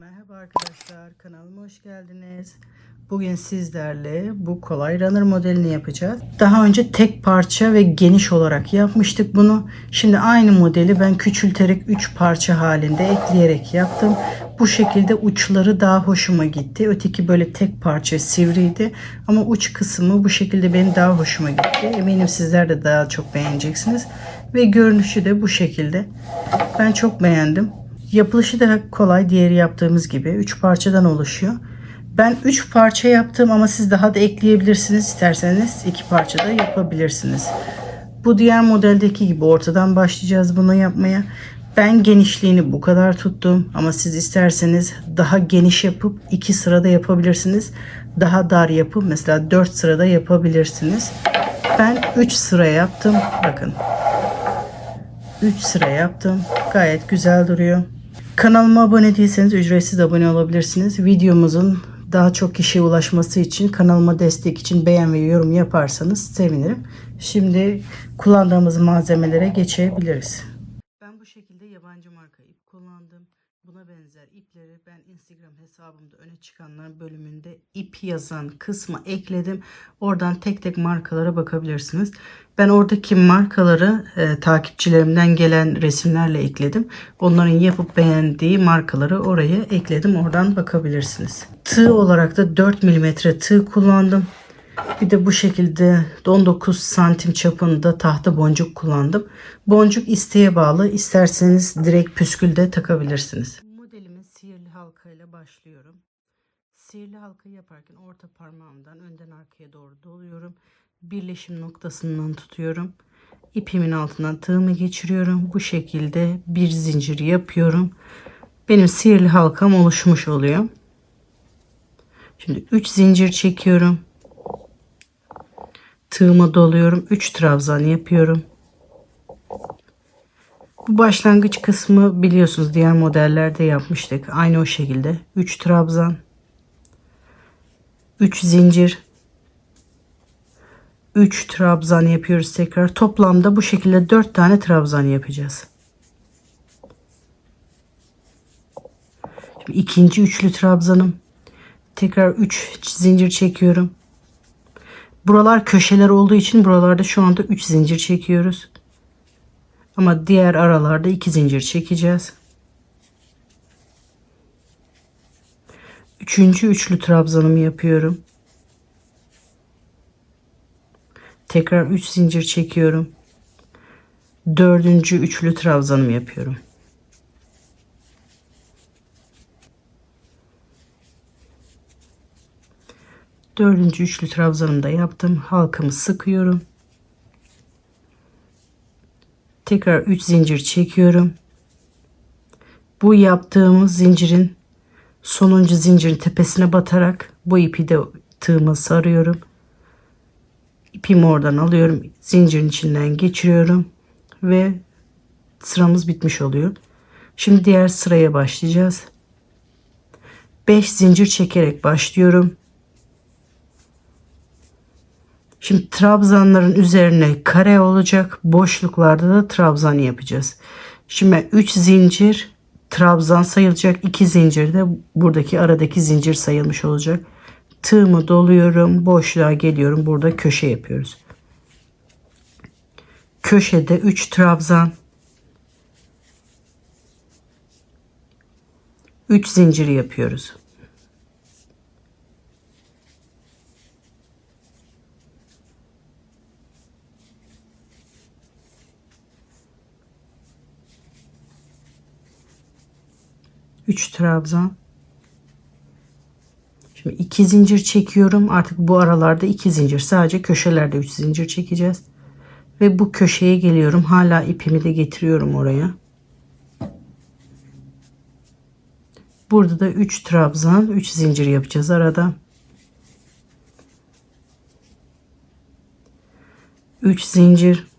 Merhaba arkadaşlar kanalıma hoş geldiniz. Bugün sizlerle bu kolay runner modelini yapacağız. Daha önce tek parça ve geniş olarak yapmıştık bunu. Şimdi aynı modeli ben küçülterek 3 parça halinde ekleyerek yaptım. Bu şekilde uçları daha hoşuma gitti. Öteki böyle tek parça sivriydi. Ama uç kısmı bu şekilde benim daha hoşuma gitti. Eminim sizler de daha çok beğeneceksiniz. Ve görünüşü de bu şekilde. Ben çok beğendim. Yapılışı da kolay diğeri yaptığımız gibi. 3 parçadan oluşuyor. Ben 3 parça yaptım ama siz daha da ekleyebilirsiniz. İsterseniz 2 parça da yapabilirsiniz. Bu diğer modeldeki gibi ortadan başlayacağız bunu yapmaya. Ben genişliğini bu kadar tuttum ama siz isterseniz daha geniş yapıp 2 sırada yapabilirsiniz. Daha dar yapıp mesela 4 sırada yapabilirsiniz. Ben 3 sıra yaptım. Bakın 3 sıra yaptım. Gayet güzel duruyor. Kanalıma abone değilseniz ücretsiz abone olabilirsiniz. Videomuzun daha çok kişiye ulaşması için kanalıma destek için beğen ve yorum yaparsanız sevinirim. Şimdi kullandığımız malzemelere geçebiliriz. Ben bu şekilde yabancı marka ip kullandım. Buna benzer ipleri ben Instagram hesabımda öne çıkanlar bölümünde ip yazan kısma ekledim. Oradan tek tek markalara bakabilirsiniz. Ben oradaki markaları e, takipçilerimden gelen resimlerle ekledim. Onların yapıp beğendiği markaları oraya ekledim. Oradan bakabilirsiniz. Tığ olarak da 4 mm tığ kullandım. Bir de bu şekilde 19 santim çapında tahta boncuk kullandım. Boncuk isteğe bağlı. İsterseniz direkt püskülde takabilirsiniz. Başlıyorum. Sihirli halka yaparken orta parmağımdan önden arkaya doğru doluyorum. Birleşim noktasından tutuyorum. İpimin altından tığımı geçiriyorum. Bu şekilde bir zincir yapıyorum. Benim sihirli halkam oluşmuş oluyor. Şimdi 3 zincir çekiyorum. Tığımı doluyorum. 3 trabzan yapıyorum. Bu başlangıç kısmı biliyorsunuz diğer modellerde yapmıştık. Aynı o şekilde. 3 trabzan. 3 zincir. 3 trabzan yapıyoruz tekrar. Toplamda bu şekilde 4 tane trabzan yapacağız. Şimdi ikinci üçlü trabzanım. Tekrar 3 zincir çekiyorum. Buralar köşeler olduğu için buralarda şu anda 3 zincir çekiyoruz. Ama diğer aralarda 2 zincir çekeceğiz. Üçüncü üçlü trabzanımı yapıyorum. Tekrar 3 zincir çekiyorum. Dördüncü üçlü trabzanımı yapıyorum. Dördüncü üçlü trabzanımı da yaptım. Halkamı sıkıyorum. Tekrar 3 zincir çekiyorum. Bu yaptığımız zincirin sonuncu zincirin tepesine batarak bu ipi de tığıma sarıyorum. İpimi oradan alıyorum. Zincirin içinden geçiriyorum ve sıramız bitmiş oluyor. Şimdi diğer sıraya başlayacağız. 5 zincir çekerek başlıyorum. Şimdi trabzanların üzerine kare olacak. Boşluklarda da trabzan yapacağız. Şimdi 3 zincir trabzan sayılacak. 2 zincir de buradaki aradaki zincir sayılmış olacak. Tığımı doluyorum. Boşluğa geliyorum. Burada köşe yapıyoruz. Köşede 3 trabzan. 3 zincir yapıyoruz. Üç trabzan. Şimdi iki zincir çekiyorum. Artık bu aralarda iki zincir. Sadece köşelerde üç zincir çekeceğiz. Ve bu köşeye geliyorum. Hala ipimi de getiriyorum oraya. Burada da 3 trabzan, 3 zincir yapacağız arada. 3 zincir.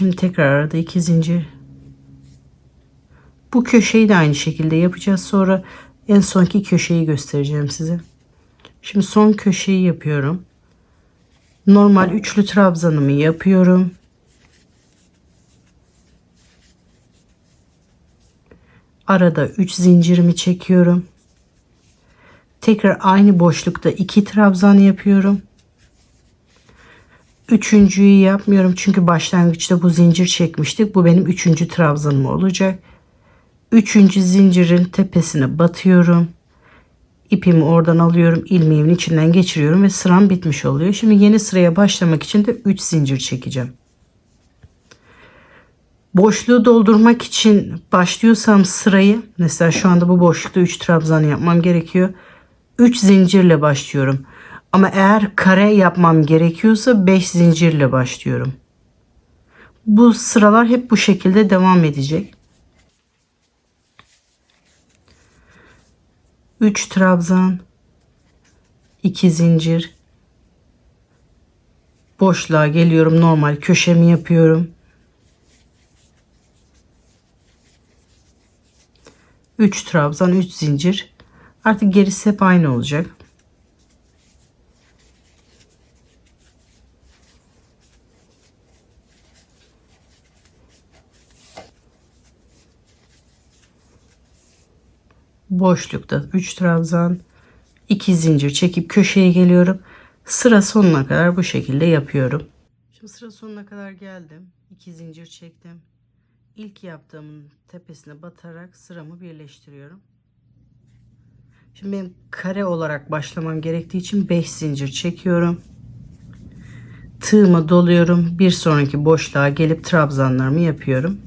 Şimdi tekrar arada iki zincir. Bu köşeyi de aynı şekilde yapacağız. Sonra en sonki köşeyi göstereceğim size. Şimdi son köşeyi yapıyorum. Normal üçlü trabzanımı yapıyorum. Arada 3 zincirimi çekiyorum. Tekrar aynı boşlukta 2 trabzan yapıyorum. Üçüncüyü yapmıyorum çünkü başlangıçta bu zincir çekmiştik. Bu benim üçüncü trabzanım olacak. Üçüncü zincirin tepesine batıyorum. İpimi oradan alıyorum. ilmeğimin içinden geçiriyorum ve sıram bitmiş oluyor. Şimdi yeni sıraya başlamak için de 3 zincir çekeceğim. Boşluğu doldurmak için başlıyorsam sırayı mesela şu anda bu boşlukta 3 trabzan yapmam gerekiyor. 3 zincirle başlıyorum. Ama eğer kare yapmam gerekiyorsa 5 zincirle başlıyorum. Bu sıralar hep bu şekilde devam edecek. 3 trabzan 2 zincir boşluğa geliyorum normal köşemi yapıyorum 3 trabzan 3 zincir artık gerisi hep aynı olacak boşlukta 3 trabzan 2 zincir çekip köşeye geliyorum. Sıra sonuna kadar bu şekilde yapıyorum. Şimdi sıra sonuna kadar geldim. 2 zincir çektim. İlk yaptığımın tepesine batarak sıramı birleştiriyorum. Şimdi benim kare olarak başlamam gerektiği için 5 zincir çekiyorum. Tığımı doluyorum. Bir sonraki boşluğa gelip trabzanlarımı yapıyorum.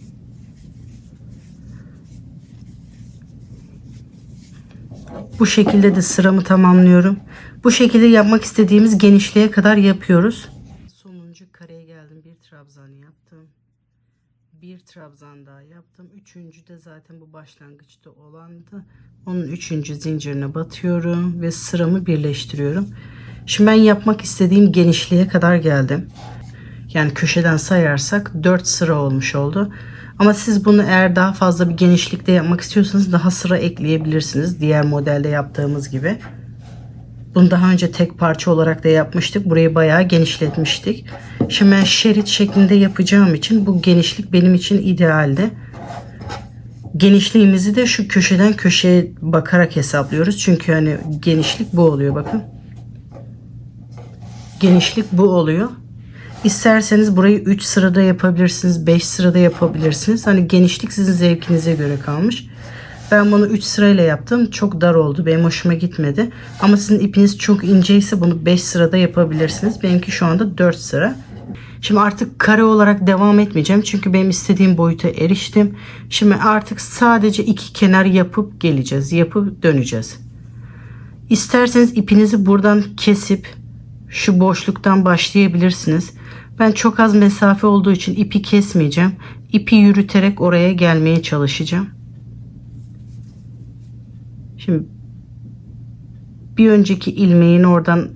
Bu şekilde de sıramı tamamlıyorum. Bu şekilde yapmak istediğimiz genişliğe kadar yapıyoruz. Sonuncu kareye geldim. Bir trabzan yaptım. Bir trabzan daha yaptım. Üçüncü de zaten bu başlangıçta olandı. Onun üçüncü zincirine batıyorum ve sıramı birleştiriyorum. Şimdi ben yapmak istediğim genişliğe kadar geldim. Yani köşeden sayarsak 4 sıra olmuş oldu. Ama siz bunu eğer daha fazla bir genişlikte yapmak istiyorsanız daha sıra ekleyebilirsiniz. Diğer modelde yaptığımız gibi. Bunu daha önce tek parça olarak da yapmıştık. Burayı bayağı genişletmiştik. Şimdi ben şerit şeklinde yapacağım için bu genişlik benim için idealdi. Genişliğimizi de şu köşeden köşeye bakarak hesaplıyoruz. Çünkü hani genişlik bu oluyor bakın. Genişlik bu oluyor. İsterseniz burayı 3 sırada yapabilirsiniz, 5 sırada yapabilirsiniz. Hani genişlik sizin zevkinize göre kalmış. Ben bunu 3 sırayla yaptım. Çok dar oldu. Benim hoşuma gitmedi. Ama sizin ipiniz çok inceyse bunu 5 sırada yapabilirsiniz. Benimki şu anda 4 sıra. Şimdi artık kare olarak devam etmeyeceğim. Çünkü benim istediğim boyuta eriştim. Şimdi artık sadece iki kenar yapıp geleceğiz. Yapıp döneceğiz. İsterseniz ipinizi buradan kesip şu boşluktan başlayabilirsiniz. Ben çok az mesafe olduğu için ipi kesmeyeceğim. İpi yürüterek oraya gelmeye çalışacağım. Şimdi bir önceki ilmeğin oradan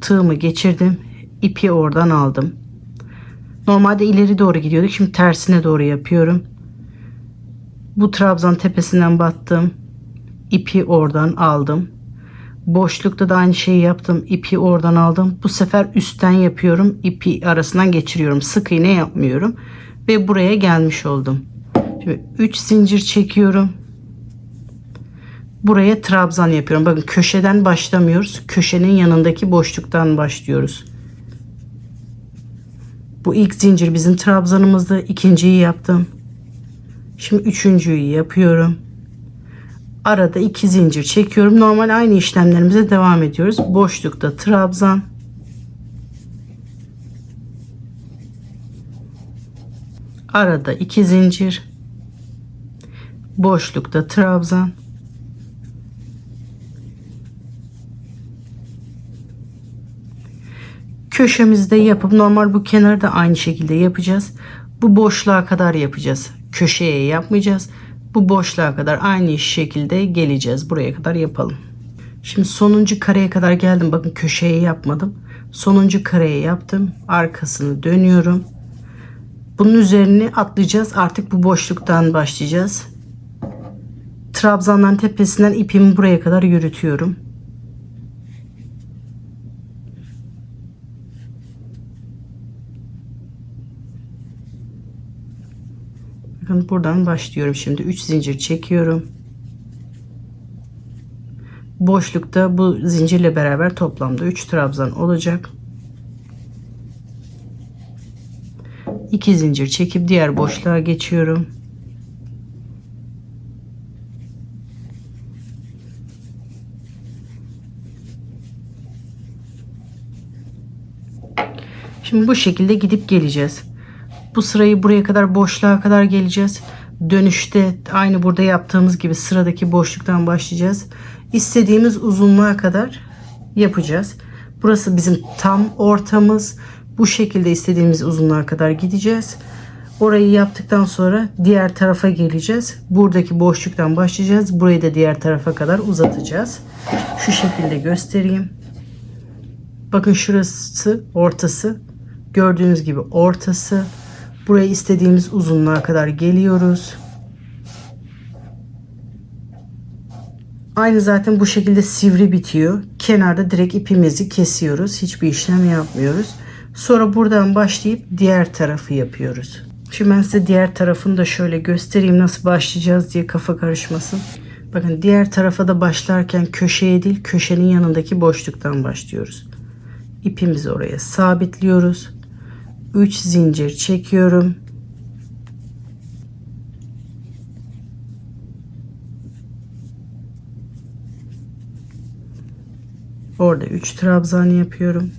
tığımı geçirdim. İpi oradan aldım. Normalde ileri doğru gidiyorduk. Şimdi tersine doğru yapıyorum. Bu trabzan tepesinden battım. İpi oradan aldım. Boşlukta da aynı şeyi yaptım. İpi oradan aldım. Bu sefer üstten yapıyorum. İpi arasından geçiriyorum. Sık iğne yapmıyorum. Ve buraya gelmiş oldum. Şimdi 3 zincir çekiyorum. Buraya trabzan yapıyorum. Bakın köşeden başlamıyoruz. Köşenin yanındaki boşluktan başlıyoruz. Bu ilk zincir bizim trabzanımızdı. İkinciyi yaptım. Şimdi üçüncüyü yapıyorum. Arada iki zincir çekiyorum. Normal aynı işlemlerimize devam ediyoruz. Boşlukta trabzan. Arada iki zincir. Boşlukta trabzan. Köşemizde yapıp normal bu kenarı da aynı şekilde yapacağız. Bu boşluğa kadar yapacağız. Köşeye yapmayacağız. Bu boşluğa kadar aynı şekilde geleceğiz. Buraya kadar yapalım. Şimdi sonuncu kareye kadar geldim. Bakın köşeye yapmadım. Sonuncu kareye yaptım. Arkasını dönüyorum. Bunun üzerine atlayacağız. Artık bu boşluktan başlayacağız. Trabzanların tepesinden ipimi buraya kadar yürütüyorum. Bakın buradan başlıyorum şimdi. 3 zincir çekiyorum. Boşlukta bu zincirle beraber toplamda 3 trabzan olacak. 2 zincir çekip diğer boşluğa geçiyorum. Şimdi bu şekilde gidip geleceğiz. Bu sırayı buraya kadar boşluğa kadar geleceğiz. Dönüşte aynı burada yaptığımız gibi sıradaki boşluktan başlayacağız. İstediğimiz uzunluğa kadar yapacağız. Burası bizim tam ortamız. Bu şekilde istediğimiz uzunluğa kadar gideceğiz. Orayı yaptıktan sonra diğer tarafa geleceğiz. Buradaki boşluktan başlayacağız. Burayı da diğer tarafa kadar uzatacağız. Şu şekilde göstereyim. Bakın şurası ortası. Gördüğünüz gibi ortası. Buraya istediğimiz uzunluğa kadar geliyoruz. Aynı zaten bu şekilde sivri bitiyor. Kenarda direkt ipimizi kesiyoruz. Hiçbir işlem yapmıyoruz. Sonra buradan başlayıp diğer tarafı yapıyoruz. Şimdi ben size diğer tarafını da şöyle göstereyim nasıl başlayacağız diye kafa karışmasın. Bakın diğer tarafa da başlarken köşeye değil köşenin yanındaki boşluktan başlıyoruz. İpimizi oraya sabitliyoruz. 3 zincir çekiyorum. Orada 3 trabzan yapıyorum.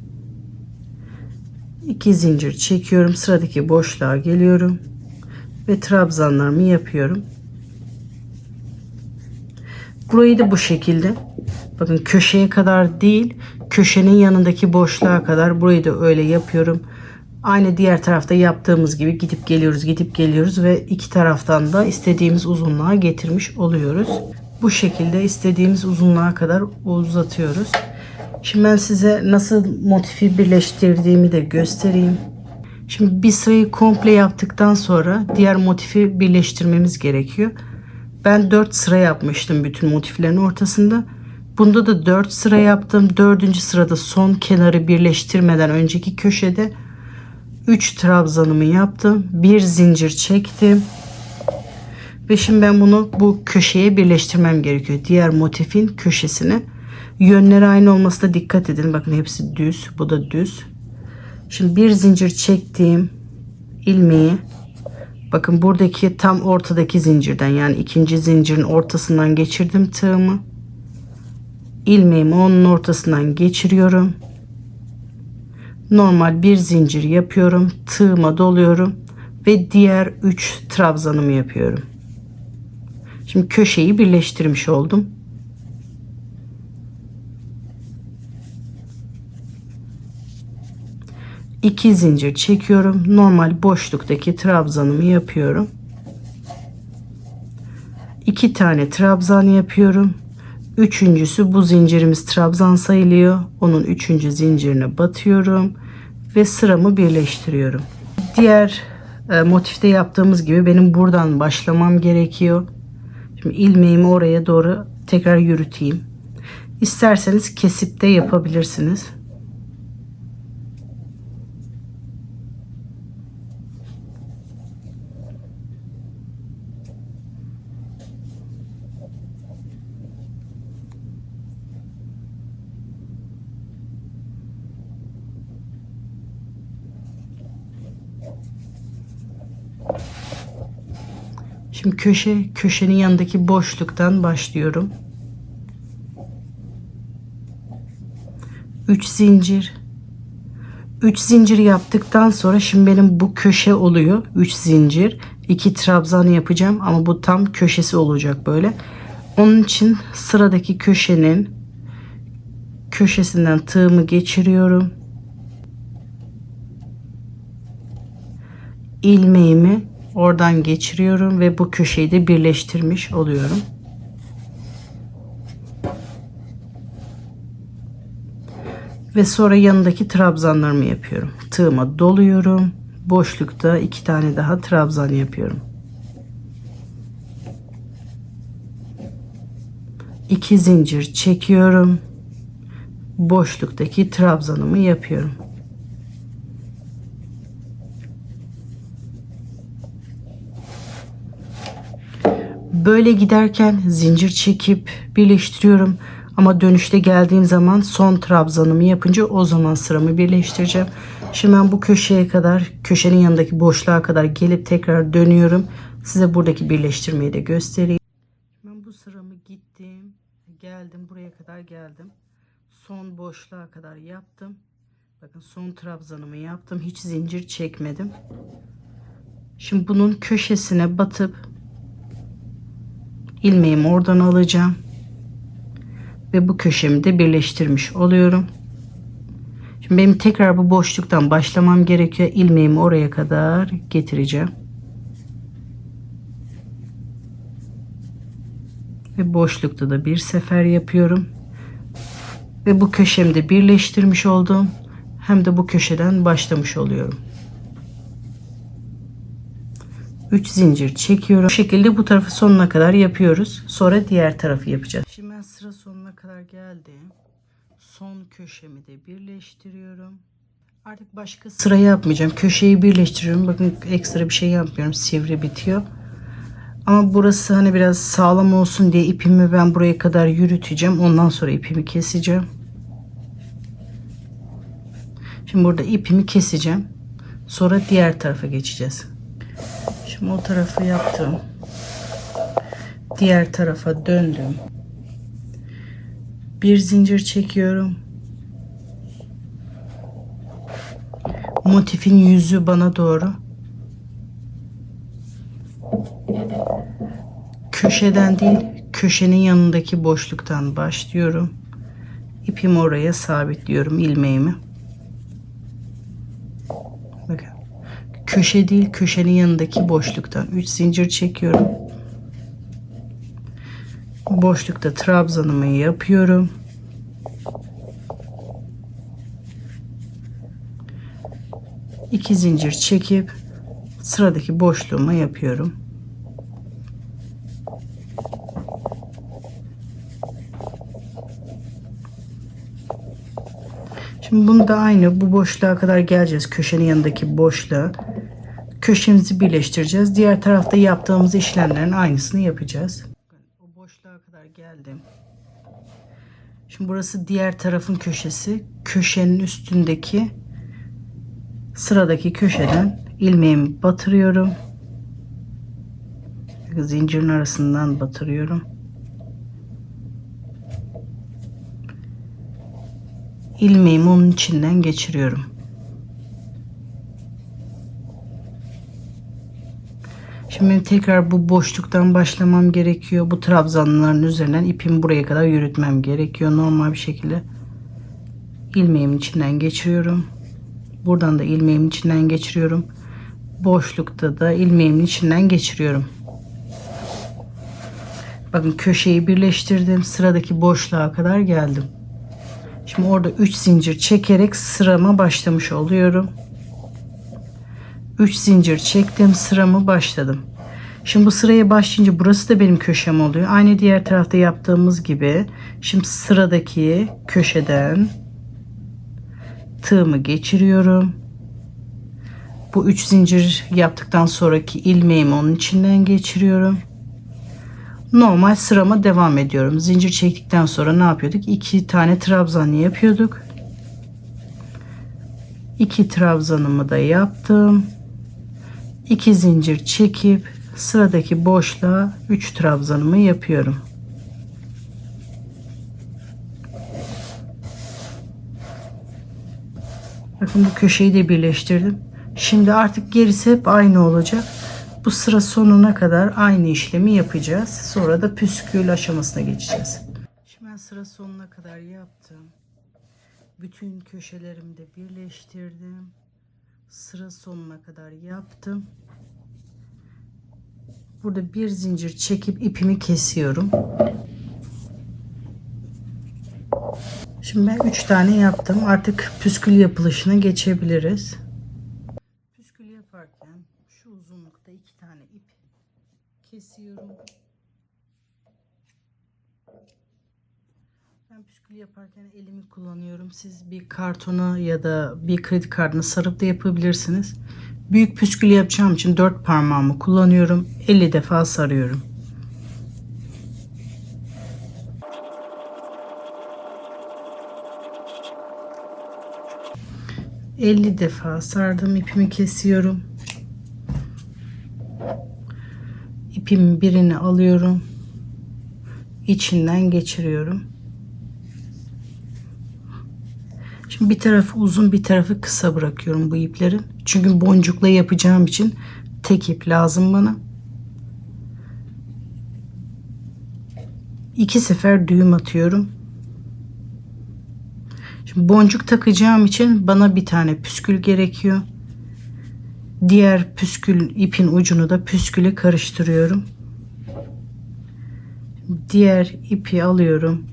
2 zincir çekiyorum. Sıradaki boşluğa geliyorum. Ve trabzanlarımı yapıyorum. Burayı da bu şekilde bakın köşeye kadar değil köşenin yanındaki boşluğa kadar burayı da öyle yapıyorum. Aynı diğer tarafta yaptığımız gibi gidip geliyoruz gidip geliyoruz ve iki taraftan da istediğimiz uzunluğa getirmiş oluyoruz. Bu şekilde istediğimiz uzunluğa kadar uzatıyoruz. Şimdi ben size nasıl motifi birleştirdiğimi de göstereyim. Şimdi bir sırayı komple yaptıktan sonra diğer motifi birleştirmemiz gerekiyor. Ben 4 sıra yapmıştım bütün motiflerin ortasında. Bunda da 4 sıra yaptım. 4. sırada son kenarı birleştirmeden önceki köşede 3 trabzanımı yaptım. Bir zincir çektim. Ve şimdi ben bunu bu köşeye birleştirmem gerekiyor. Diğer motifin köşesine. Yönleri aynı olmasına dikkat edin. Bakın hepsi düz. Bu da düz. Şimdi bir zincir çektiğim ilmeği bakın buradaki tam ortadaki zincirden yani ikinci zincirin ortasından geçirdim tığımı. İlmeğimi onun ortasından geçiriyorum. Normal bir zincir yapıyorum. Tığıma doluyorum ve diğer 3 trabzanımı yapıyorum. Şimdi köşeyi birleştirmiş oldum. İki zincir çekiyorum. Normal boşluktaki trabzanımı yapıyorum. İki tane trabzan yapıyorum. Üçüncüsü bu zincirimiz trabzan sayılıyor. Onun üçüncü zincirine batıyorum ve sıramı birleştiriyorum. Diğer e, motifte yaptığımız gibi benim buradan başlamam gerekiyor. Şimdi ilmeğimi oraya doğru tekrar yürüteyim. İsterseniz kesip de yapabilirsiniz. Şimdi köşe köşenin yanındaki boşluktan başlıyorum. 3 zincir. 3 zincir yaptıktan sonra şimdi benim bu köşe oluyor. 3 zincir. 2 trabzan yapacağım ama bu tam köşesi olacak böyle. Onun için sıradaki köşenin köşesinden tığımı geçiriyorum. ilmeğimi oradan geçiriyorum ve bu köşeyi de birleştirmiş oluyorum. Ve sonra yanındaki trabzanlarımı yapıyorum. Tığıma doluyorum. Boşlukta iki tane daha trabzan yapıyorum. İki zincir çekiyorum. Boşluktaki trabzanımı yapıyorum. Böyle giderken zincir çekip birleştiriyorum. Ama dönüşte geldiğim zaman son trabzanımı yapınca o zaman sıramı birleştireceğim. Şimdi ben bu köşeye kadar, köşenin yanındaki boşluğa kadar gelip tekrar dönüyorum. Size buradaki birleştirmeyi de göstereyim. Ben bu sıramı gittim, geldim buraya kadar geldim. Son boşluğa kadar yaptım. Bakın son trabzanımı yaptım. Hiç zincir çekmedim. Şimdi bunun köşesine batıp ilmeğimi oradan alacağım. Ve bu köşemi de birleştirmiş oluyorum. Şimdi benim tekrar bu boşluktan başlamam gerekiyor. İlmeğimi oraya kadar getireceğim. Ve boşlukta da bir sefer yapıyorum. Ve bu köşemi de birleştirmiş oldum. Hem de bu köşeden başlamış oluyorum. 3 zincir çekiyorum. Bu şekilde bu tarafı sonuna kadar yapıyoruz. Sonra diğer tarafı yapacağız. Şimdi ben sıra sonuna kadar geldim. Son köşemi de birleştiriyorum. Artık başka sıra yapmayacağım. Köşeyi birleştiriyorum. Bakın ekstra bir şey yapmıyorum. Sivri bitiyor. Ama burası hani biraz sağlam olsun diye ipimi ben buraya kadar yürüteceğim. Ondan sonra ipimi keseceğim. Şimdi burada ipimi keseceğim. Sonra diğer tarafa geçeceğiz. Şimdi o tarafı yaptım. Diğer tarafa döndüm. Bir zincir çekiyorum. Motifin yüzü bana doğru. Köşeden değil, köşenin yanındaki boşluktan başlıyorum. İpimi oraya sabitliyorum ilmeğimi. Bakın. Köşe değil, köşenin yanındaki boşluktan 3 zincir çekiyorum. Boşlukta trabzanımı yapıyorum. İki zincir çekip sıradaki boşluğuma yapıyorum. Şimdi bunu da aynı bu boşluğa kadar geleceğiz. Köşenin yanındaki boşluğa. Köşemizi birleştireceğiz. Diğer tarafta yaptığımız işlemlerin aynısını yapacağız. O boşluğa kadar geldim. Şimdi burası diğer tarafın köşesi. Köşenin üstündeki sıradaki köşeden ilmeğimi batırıyorum. Zincirin arasından batırıyorum. ilmeğimi onun içinden geçiriyorum. Şimdi tekrar bu boşluktan başlamam gerekiyor. Bu trabzanların üzerinden ipimi buraya kadar yürütmem gerekiyor. Normal bir şekilde ilmeğimin içinden geçiriyorum. Buradan da ilmeğimin içinden geçiriyorum. Boşlukta da ilmeğimin içinden geçiriyorum. Bakın köşeyi birleştirdim. Sıradaki boşluğa kadar geldim. Şimdi orada 3 zincir çekerek sırama başlamış oluyorum. 3 zincir çektim sıramı başladım. Şimdi bu sıraya başlayınca burası da benim köşem oluyor. Aynı diğer tarafta yaptığımız gibi. Şimdi sıradaki köşeden tığımı geçiriyorum. Bu 3 zincir yaptıktan sonraki ilmeğimi onun içinden geçiriyorum normal sırama devam ediyorum. Zincir çektikten sonra ne yapıyorduk? İki tane trabzan yapıyorduk. İki trabzanımı da yaptım. İki zincir çekip sıradaki boşluğa 3 trabzanımı yapıyorum. Bakın bu köşeyi de birleştirdim. Şimdi artık gerisi hep aynı olacak. Bu sıra sonuna kadar aynı işlemi yapacağız. Sonra da püskül aşamasına geçeceğiz. Şimdi ben sıra sonuna kadar yaptım. Bütün köşelerimi de birleştirdim. Sıra sonuna kadar yaptım. Burada bir zincir çekip ipimi kesiyorum. Şimdi ben 3 tane yaptım. Artık püskül yapılışına geçebiliriz. Püskül yaparken şu uzunlukta iki tane ip kesiyorum. Ben püskül yaparken elimi kullanıyorum. Siz bir kartona ya da bir kredi kartına sarıp da yapabilirsiniz. Büyük püskül yapacağım için dört parmağımı kullanıyorum. 50 defa sarıyorum. Elli defa sardım ipimi kesiyorum. İpimin birini alıyorum. içinden geçiriyorum. Bir tarafı uzun bir tarafı kısa bırakıyorum bu iplerin. Çünkü boncukla yapacağım için tek ip lazım bana. İki sefer düğüm atıyorum. Şimdi boncuk takacağım için bana bir tane püskül gerekiyor. Diğer püskül ipin ucunu da püsküle karıştırıyorum. Diğer ipi alıyorum.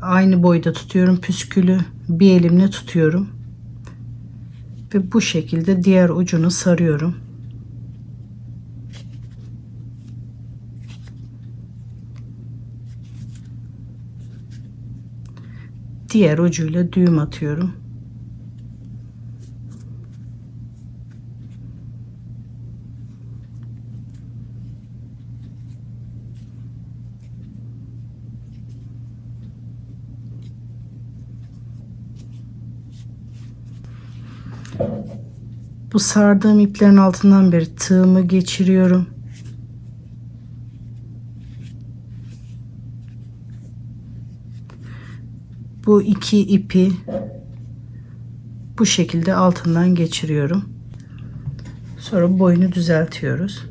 Aynı boyda tutuyorum püskülü. Bir elimle tutuyorum. Ve bu şekilde diğer ucunu sarıyorum. Diğer ucuyla düğüm atıyorum. Bu sardığım iplerin altından bir tığımı geçiriyorum. Bu iki ipi bu şekilde altından geçiriyorum. Sonra boyunu düzeltiyoruz.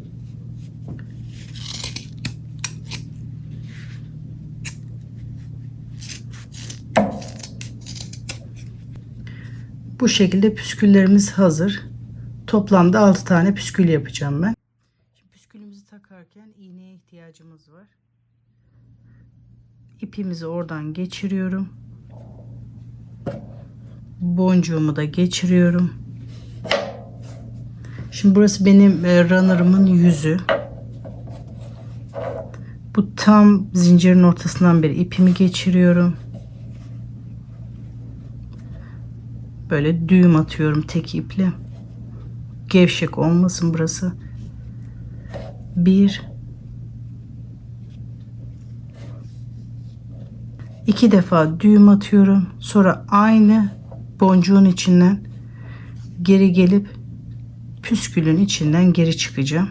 Bu şekilde püsküllerimiz hazır. Toplamda 6 tane püskül yapacağım ben. Şimdi püskülümüzü takarken iğneye ihtiyacımız var. İpimizi oradan geçiriyorum. Boncuğumu da geçiriyorum. Şimdi burası benim e, runner'ımın yüzü. Bu tam zincirin ortasından bir ipimi geçiriyorum. Böyle düğüm atıyorum tek iple. Gevşek olmasın burası. Bir. iki defa düğüm atıyorum. Sonra aynı boncuğun içinden geri gelip püskülün içinden geri çıkacağım.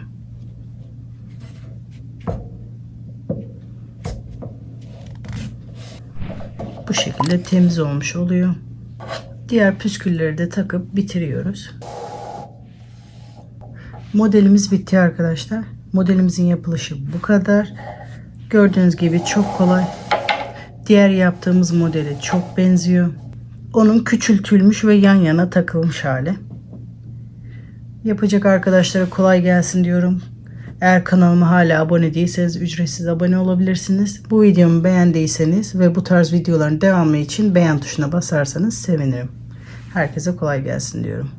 Bu şekilde temiz olmuş oluyor. Diğer püskülleri de takıp bitiriyoruz. Modelimiz bitti arkadaşlar. Modelimizin yapılışı bu kadar. Gördüğünüz gibi çok kolay. Diğer yaptığımız modele çok benziyor. Onun küçültülmüş ve yan yana takılmış hali. Yapacak arkadaşlara kolay gelsin diyorum. Eğer kanalıma hala abone değilseniz ücretsiz abone olabilirsiniz. Bu videomu beğendiyseniz ve bu tarz videoların devamı için beğen tuşuna basarsanız sevinirim. Herkese kolay gelsin diyorum.